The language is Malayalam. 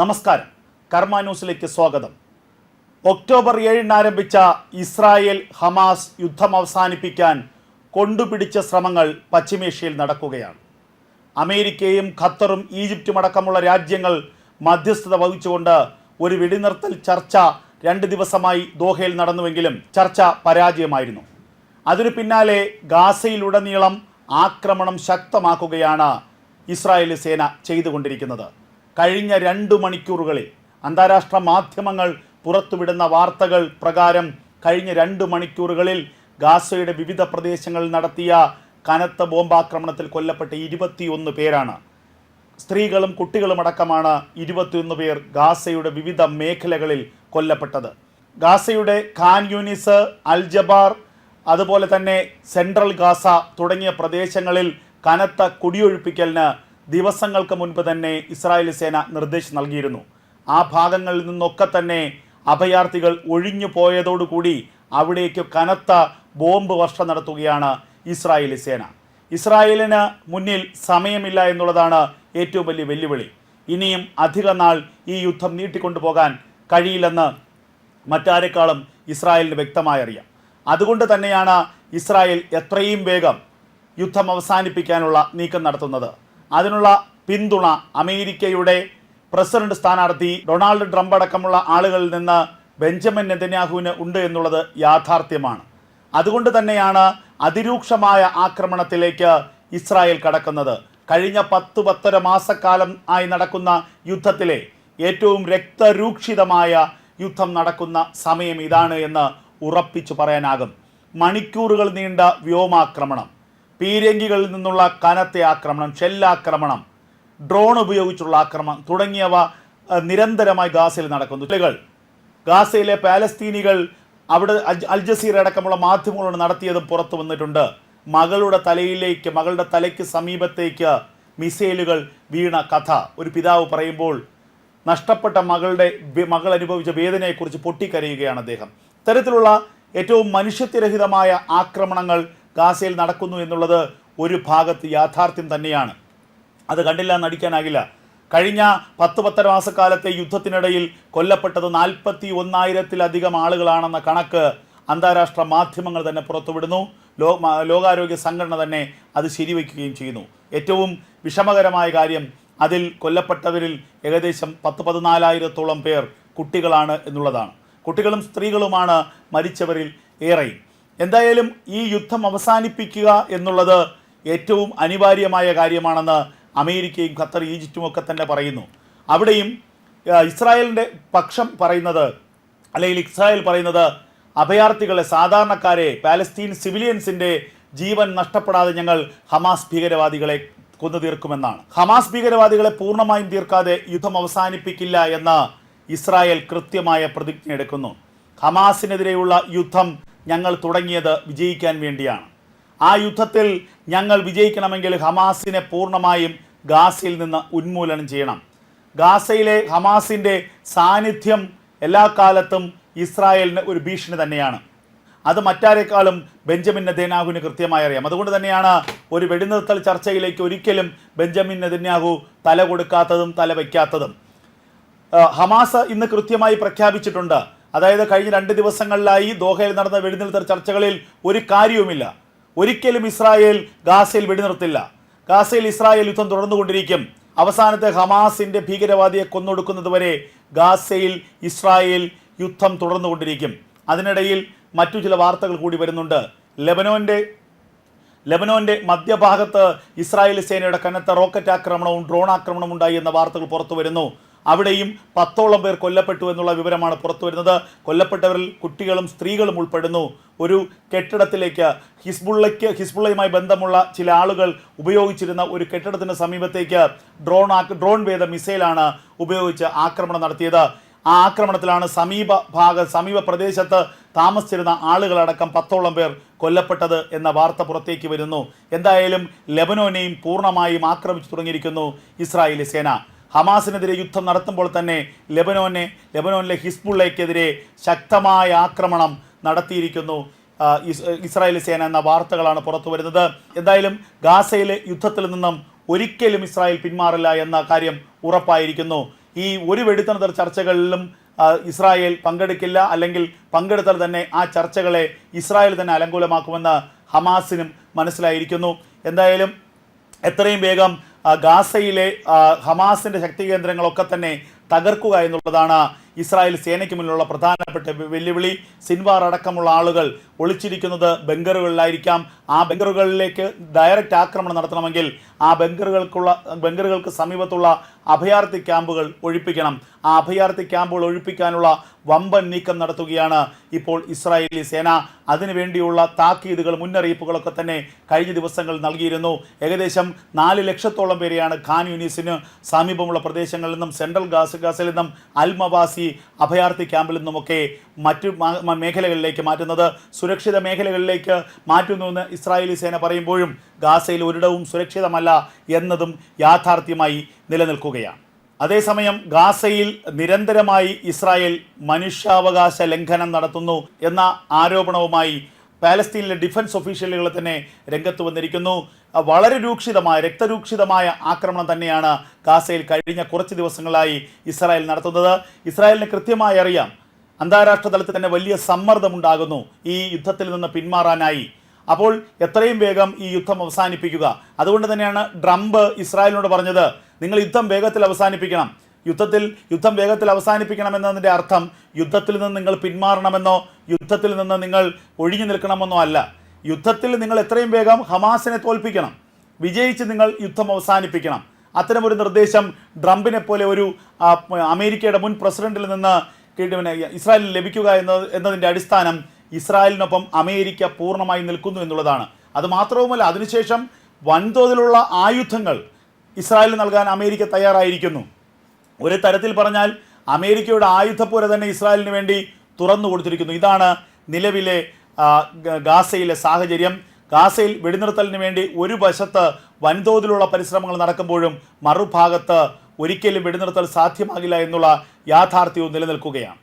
നമസ്കാരം. കർമ്മ ന്യൂസിലേക്ക് സ്വാഗതം. ഒക്ടോബർ ഏഴിന് ആരംഭിച്ച ഇസ്രായേൽ ഹമാസ് യുദ്ധം അവസാനിപ്പിക്കാൻ കൊണ്ടുപിടിച്ച ശ്രമങ്ങൾ പശ്ചിമേഷ്യയിൽ നടക്കുകയാണ്. അമേരിക്കയും ഖത്തറും ഈജിപ്തും അടക്കമുള്ള രാജ്യങ്ങൾ മധ്യസ്ഥത വഹിച്ചുകൊണ്ട് ഒരു വെടിനിർത്തൽ ചർച്ച രണ്ട് ദിവസമായി ദോഹയിൽ നടന്നുവെങ്കിലും ചർച്ച പരാജയമായിരുന്നു. അതിനു പിന്നാലെ ഗാസയിലുടനീളം ആക്രമണം ശക്തമാക്കുകയാണ് ഇസ്രായേലി സേന ചെയ്തുകൊണ്ടിരിക്കുന്നത്. കഴിഞ്ഞ രണ്ടു മണിക്കൂറുകളിൽ അന്താരാഷ്ട്ര മാധ്യമങ്ങൾ പുറത്തുവിടുന്ന വാർത്തകൾ പ്രകാരം കഴിഞ്ഞ രണ്ട് മണിക്കൂറുകളിൽ ഗാസയുടെ വിവിധ പ്രദേശങ്ങളിൽ നടത്തിയ കനത്ത ബോംബാക്രമണത്തിൽ കൊല്ലപ്പെട്ട ഇരുപത്തിയൊന്ന് പേരാണ്. സ്ത്രീകളും കുട്ടികളുമടക്കമാണ് ഇരുപത്തിയൊന്ന് പേർ ഗാസയുടെ വിവിധ മേഖലകളിൽ കൊല്ലപ്പെട്ടത്. ഗാസയുടെ ഖാൻ യൂനിസ് അൽജബാർ അതുപോലെ തന്നെ സെൻട്രൽ ഗാസ തുടങ്ങിയ പ്രദേശങ്ങളിൽ കനത്ത കുടിയൊഴിപ്പിക്കലിന് ദിവസങ്ങൾക്ക് മുൻപ് തന്നെ ഇസ്രായേൽ സേന നിർദ്ദേശം നൽകിയിരുന്നു. ആ ഭാഗങ്ങളിൽ നിന്നൊക്കെ തന്നെ അഭയാർത്ഥികൾ ഒഴിഞ്ഞു പോയതോടുകൂടി അവിടേക്ക് കനത്ത ബോംബ് വർഷം നടത്തുകയാണ് ഇസ്രായേലി സേന. ഇസ്രായേലിന് മുന്നിൽ സമയമില്ല എന്നുള്ളതാണ് ഏറ്റവും വലിയ വെല്ലുവിളി. ഇനിയും അധിക നാൾ ഈ യുദ്ധം നീട്ടിക്കൊണ്ടുപോകാൻ കഴിയില്ലെന്ന് മറ്റാരെക്കാളും ഇസ്രായേലിന് വ്യക്തമായി അറിയാം. അതുകൊണ്ട് തന്നെയാണ് ഇസ്രായേൽ എത്രയും വേഗം യുദ്ധം അവസാനിപ്പിക്കാനുള്ള നീക്കം നടത്തുന്നത്. അതിനുള്ള പിന്തുണ അമേരിക്കയുടെ പ്രസിഡന്റ് സ്ഥാനാർത്ഥി ഡൊണാൾഡ് ട്രംപ് അടക്കമുള്ള ആളുകളിൽ നിന്ന് ബെഞ്ചമിൻ നെതന്യാഹുവിന് ഉണ്ട് എന്നുള്ളത് യാഥാർത്ഥ്യമാണ്. അതുകൊണ്ട് തന്നെയാണ് അതിരൂക്ഷമായ ആക്രമണത്തിലേക്ക് ഇസ്രായേൽ കടക്കുന്നത്. കഴിഞ്ഞ പത്ത് പത്തര മാസക്കാലം ആയി നടക്കുന്ന യുദ്ധത്തിലെ ഏറ്റവും രക്തരൂക്ഷിതമായ യുദ്ധം നടക്കുന്ന സമയം ഇതാണ് എന്ന് ഉറപ്പിച്ചു പറയാനാകും. മണിക്കൂറുകൾ നീണ്ട വ്യോമാക്രമണം. പീരങ്കികളിൽ നിന്നുള്ള കനത്ത ആക്രമണം ഷെല്ലാക്രമണം ഡ്രോൺ ഉപയോഗിച്ചുള്ള ആക്രമണം തുടങ്ങിയവ നിരന്തരമായി ഗാസയിൽ നടക്കുന്നു. ചിലകൾ ഗാസയിലെ പാലസ്തീനികൾ അവിടെ അൽ- അൽ അടക്കമുള്ള മാധ്യമങ്ങളോട് നടത്തിയതും പുറത്തു വന്നിട്ടുണ്ട്. മകളുടെ തലയിലേക്ക് മകളുടെ തലയ്ക്ക് സമീപത്തേക്ക് മിസൈലുകൾ വീണ കഥ. ഒരു പിതാവ് പറയുമ്പോൾ നഷ്ടപ്പെട്ട മകളുടെ മകൾ അനുഭവിച്ച വേദനയെക്കുറിച്ച് പൊട്ടിക്കരയുകയാണ് അദ്ദേഹം. ഇത്തരത്തിലുള്ള ഏറ്റവും മനുഷ്യത്വരഹിതമായ ആക്രമണങ്ങൾ ഗാസയിൽ നടക്കുന്നു എന്നുള്ളത് ഒരു ഭാഗത്ത് യാഥാർത്ഥ്യം തന്നെയാണ്. അത് കണ്ടില്ല നടിക്കാനാകില്ല. കഴിഞ്ഞ പത്ത് പത്തര മാസക്കാലത്തെ യുദ്ധത്തിനിടയിൽ കൊല്ലപ്പെട്ടത് നാൽപ്പത്തി ഒന്നായിരത്തിലധികം ആളുകളാണെന്ന കണക്ക് അന്താരാഷ്ട്ര മാധ്യമങ്ങൾ തന്നെ പുറത്തുവിടുന്നു. ലോ ലോകാരോഗ്യ സംഘടന തന്നെ അത് ശരിവയ്ക്കുകയും ചെയ്യുന്നു. ഏറ്റവും വിഷമകരമായ കാര്യം അതിൽ കൊല്ലപ്പെട്ടവരിൽ ഏകദേശം പത്ത് പതിനാലായിരത്തോളം പേർ കുട്ടികളാണ് എന്നുള്ളതാണ്. കുട്ടികളും സ്ത്രീകളുമാണ് മരിച്ചവരിൽ ഏറെയും. എന്തായാലും ഈ യുദ്ധം അവസാനിപ്പിക്കുക എന്നുള്ളത് ഏറ്റവും അനിവാര്യമായ കാര്യമാണെന്ന് അമേരിക്കയും ഖത്തർ ഈജിപ്തും ഒക്കെ തന്നെ പറയുന്നു. അവിടെയും ഇസ്രായേലിന്റെ പക്ഷം പറയുന്നത് അല്ലെങ്കിൽ ഇസ്രായേൽ പറയുന്നത് അഭയാർത്ഥികളെ സാധാരണക്കാരെ പാലസ്തീൻ സിവിലിയൻസിന്റെ ജീവൻ നഷ്ടപ്പെടാതെ ഞങ്ങൾ ഹമാസ് ഭീകരവാദികളെ കൊന്നു തീർക്കുമെന്നാണ് ഹമാസ് ഭീകരവാദികളെ പൂർണമായും തീർക്കാതെ യുദ്ധം അവസാനിപ്പിക്കില്ല എന്ന് ഇസ്രായേൽ കൃത്യമായ പ്രതിജ്ഞ എടുക്കുന്നു ഹമാസിനെതിരെയുള്ള യുദ്ധം ഞങ്ങൾ തുടങ്ങിയത് വിജയിക്കാൻ വേണ്ടിയാണ്. ആ യുദ്ധത്തിൽ ഞങ്ങൾ വിജയിക്കണമെങ്കിൽ ഹമാസിനെ പൂർണമായും ഗാസയിൽ നിന്ന് ഉന്മൂലനം ചെയ്യണം. ഗാസയിലെ ഹമാസിന്റെ സാന്നിധ്യം എല്ലാ കാലത്തും ഇസ്രായേലിന് ഒരു ഭീഷണി തന്നെയാണ്. അത് മറ്റാരെക്കാളും ബെഞ്ചമിൻ നെതന്യാഹുവിന് കൃത്യമായി അറിയാം. അതുകൊണ്ട് തന്നെയാണ് ഒരു വെടിനിർത്തൽ ചർച്ചയിലേക്ക് ഒരിക്കലും ബെഞ്ചമിൻ നെതന്യാഹു തല കൊടുക്കാത്തതും തല വയ്ക്കാത്തതും. ഹമാസ് ഇന്ന് കൃത്യമായി പ്രഖ്യാപിച്ചിട്ടുണ്ട്. അതായത് കഴിഞ്ഞ രണ്ട് ദിവസങ്ങളിലായി ദോഹയിൽ നടന്ന വെടിനിർത്തൽ ചർച്ചകളിൽ ഒരു കാര്യവുമില്ല. ഒരിക്കലും ഇസ്രായേൽ ഗാസയിൽ വെടിനിർത്തില്ല. ഗാസയിൽ ഇസ്രായേൽ യുദ്ധം തുടർന്നുകൊണ്ടിരിക്കും. അവസാനത്തെ ഹമാസിന്റെ ഭീകരവാദിയെ കൊന്നൊടുക്കുന്നതുവരെ ഗാസയിൽ ഇസ്രായേൽ യുദ്ധം തുടർന്നുകൊണ്ടിരിക്കും. അതിനിടയിൽ മറ്റു ചില വാർത്തകൾ കൂടി വരുന്നുണ്ട്. ലെബനോന്റെ ലെബനോന്റെ മധ്യഭാഗത്ത് ഇസ്രായേൽ സേനയുടെ കനത്ത റോക്കറ്റ് ആക്രമണവും ഡ്രോൺ ആക്രമണവും ഉണ്ടായി എന്ന വാർത്തകൾ പുറത്തു വരുന്നു. അവിടെയും പത്തോളം പേർ കൊല്ലപ്പെട്ടു എന്നുള്ള വിവരമാണ് പുറത്തു വരുന്നത്. കൊല്ലപ്പെട്ടവരിൽ കുട്ടികളും സ്ത്രീകളും ഉൾപ്പെടുന്നു. ഒരു കെട്ടിടത്തിലേക്ക് ഹിസ്ബുള്ളയ്ക്ക് ഹിസ്ബുള്ളയുമായി ബന്ധമുള്ള ചില ആളുകൾ ഉപയോഗിച്ചിരുന്ന ഒരു കെട്ടിടത്തിന് സമീപത്തേക്ക് ഡ്രോൺ ഡ്രോൺ വേദ മിസൈലാണ് ഉപയോഗിച്ച് ആക്രമണം നടത്തിയത്. ആ ആക്രമണത്തിലാണ് സമീപ ഭാഗ സമീപ പ്രദേശത്ത് താമസിച്ചിരുന്ന ആളുകളടക്കം പത്തോളം പേർ കൊല്ലപ്പെട്ടത് എന്ന വാർത്ത പുറത്തേക്ക് വരുന്നു. എന്തായാലും ലെബനോനെയും പൂർണമായും ആക്രമിച്ചു തുടങ്ങിയിരിക്കുന്നു ഇസ്രായേലി സേന. ഹമാസിനെതിരെ യുദ്ധം നടത്തുമ്പോൾ തന്നെ ലെബനോനെ ലെബനോനിലെ ഹിസ്ബുള്ളയ്ക്കെതിരെ ശക്തമായ ആക്രമണം നടത്തിയിരിക്കുന്നു. ഇസ്രായേൽ സേന എന്ന വാർത്തകളാണ് പുറത്തു വരുന്നത്. എന്തായാലും ഗാസയിലെ യുദ്ധത്തിൽ നിന്നും ഒരിക്കലും ഇസ്രായേൽ പിന്മാറില്ല എന്ന കാര്യം ഉറപ്പായിരിക്കുന്നു. ഈ ഒരു വെടിത്തണതർ ചർച്ചകളിലും ഇസ്രായേൽ പങ്കെടുക്കില്ല അല്ലെങ്കിൽ പങ്കെടുത്താൽ തന്നെ ആ ചർച്ചകളെ ഇസ്രായേൽ തന്നെ അലങ്കൂലമാക്കുമെന്ന് ഹമാസിനും മനസ്സിലായിരിക്കുന്നു. എന്തായാലും എത്രയും വേഗം ഗാസയിലെ ഹമാസിന്റെ ശക്തി കേന്ദ്രങ്ങളൊക്കെ തന്നെ തകർക്കുക എന്നുള്ളതാണ് ഇസ്രായേൽ സേനയ്ക്ക് മുന്നിലുള്ള പ്രധാനപ്പെട്ട വെല്ലുവിളി. സിൻവാർ അടക്കമുള്ള ആളുകൾ ഒളിച്ചിരിക്കുന്നത് ബംഗറുകളിലായിരിക്കാം. ആ ബംഗറുകളിലേക്ക് ഡയറക്റ്റ് ആക്രമണം നടത്തണമെങ്കിൽ ആ ബങ്കറുകൾക്കുള്ള ബംഗറുകൾക്ക് സമീപത്തുള്ള അഭയാർത്ഥി ക്യാമ്പുകൾ ഒഴിപ്പിക്കണം. ആ അഭയാർത്ഥി ക്യാമ്പുകൾ ഒഴിപ്പിക്കാനുള്ള വമ്പൻ നീക്കം നടത്തുകയാണ് ഇപ്പോൾ ഇസ്രായേലി സേന. അതിനുവേണ്ടിയുള്ള താക്കീതുകൾ മുന്നറിയിപ്പുകളൊക്കെ തന്നെ കഴിഞ്ഞ ദിവസങ്ങൾ നൽകിയിരുന്നു. ഏകദേശം നാല് ലക്ഷത്തോളം പേരെയാണ് ഖാൻ യൂനിസിന് സമീപമുള്ള പ്രദേശങ്ങളിൽ നിന്നും സെൻട്രൽ ഗാസ് ഗാസിൽ നിന്നും അൽമവാസി അഭയാർത്ഥി ക്യാമ്പിൽ നിന്നുമൊക്കെ മറ്റു മേഖലകളിലേക്ക് മാറ്റുന്നത്. സുരക്ഷിത മേഖലകളിലേക്ക് മാറ്റുന്നുവെന്ന് ഇസ്രായേലി സേന പറയുമ്പോഴും ഗാസയിൽ ഒരിടവും സുരക്ഷിതമല്ല എന്നതും യാഥാർത്ഥ്യമായി നിലനിൽക്കുകയാണ്. അതേസമയം ഗാസയിൽ നിരന്തരമായി ഇസ്രായേൽ മനുഷ്യാവകാശ ലംഘനം നടത്തുന്നു എന്ന ആരോപണവുമായി പാലസ്തീനിലെ ഡിഫൻസ് ഒഫീഷ്യലുകൾ തന്നെ രംഗത്ത് വന്നിരിക്കുന്നു. വളരെ രൂക്ഷിതമായ രക്തരൂക്ഷിതമായ ആക്രമണം തന്നെയാണ് ഗാസയിൽ കഴിഞ്ഞ കുറച്ച് ദിവസങ്ങളായി ഇസ്രായേൽ നടത്തുന്നത്. ഇസ്രായേലിന് കൃത്യമായി അറിയാം അന്താരാഷ്ട്ര തലത്തിൽ തന്നെ വലിയ സമ്മർദ്ദമുണ്ടാകുന്നു ഈ യുദ്ധത്തിൽ നിന്ന് പിന്മാറാനായി. അപ്പോൾ എത്രയും വേഗം ഈ യുദ്ധം അവസാനിപ്പിക്കുക. അതുകൊണ്ട് തന്നെയാണ് ട്രംപ് ഇസ്രായേലിനോട് പറഞ്ഞത് നിങ്ങൾ യുദ്ധം വേഗത്തിൽ അവസാനിപ്പിക്കണം. യുദ്ധത്തിൽ യുദ്ധം വേഗത്തിൽ അവസാനിപ്പിക്കണം എന്നതിന്റെ അർത്ഥം യുദ്ധത്തിൽ നിന്ന് നിങ്ങൾ പിന്മാറണമെന്നോ യുദ്ധത്തിൽ നിന്ന് നിങ്ങൾ ഒഴിഞ്ഞു നിൽക്കണമെന്നോ അല്ല. യുദ്ധത്തിൽ നിങ്ങൾ എത്രയും വേഗം ഹമാസിനെ തോൽപ്പിക്കണം. വിജയിച്ച് നിങ്ങൾ യുദ്ധം അവസാനിപ്പിക്കണം. അത്തരമൊരു നിർദ്ദേശം ട്രംപിനെ പോലെ ഒരു അമേരിക്കയുടെ മുൻ പ്രസിഡന്റിൽ നിന്ന് പിന്നെ ഇസ്രായേലിന് ലഭിക്കുക എന്ന എന്നതിന്റെ അടിസ്ഥാനം ഇസ്രായേലിനൊപ്പം അമേരിക്ക പൂർണമായി നിൽക്കുന്നു എന്നുള്ളതാണ്. അത് മാത്രവുമല്ല അതിനുശേഷം വൻതോതിലുള്ള ആയുധങ്ങൾ ഇസ്രായേലിന് നൽകാൻ അമേരിക്ക തയ്യാറായിരിക്കുന്നു. ഒരു തരത്തിൽ പറഞ്ഞാൽ അമേരിക്കയുടെ ആയുധപ്പുര തന്നെ ഇസ്രായേലിന് വേണ്ടി തുറന്നു കൊടുത്തിരിക്കുന്നു. ഇതാണ് നിലവിലെ ഗാസയിലെ സാഹചര്യം. ഗാസയിൽ വെടിനിർത്തലിന് വേണ്ടി ഒരു വശത്ത് വൻതോതിലുള്ള പരിശ്രമങ്ങൾ നടക്കുമ്പോഴും മറുഭാഗത്ത് ഒരിക്കലും വെടിനിർത്തൽ സാധ്യമാകില്ല എന്നുള്ള യാഥാർത്ഥ്യവും നിലനിൽക്കുകയാണ്.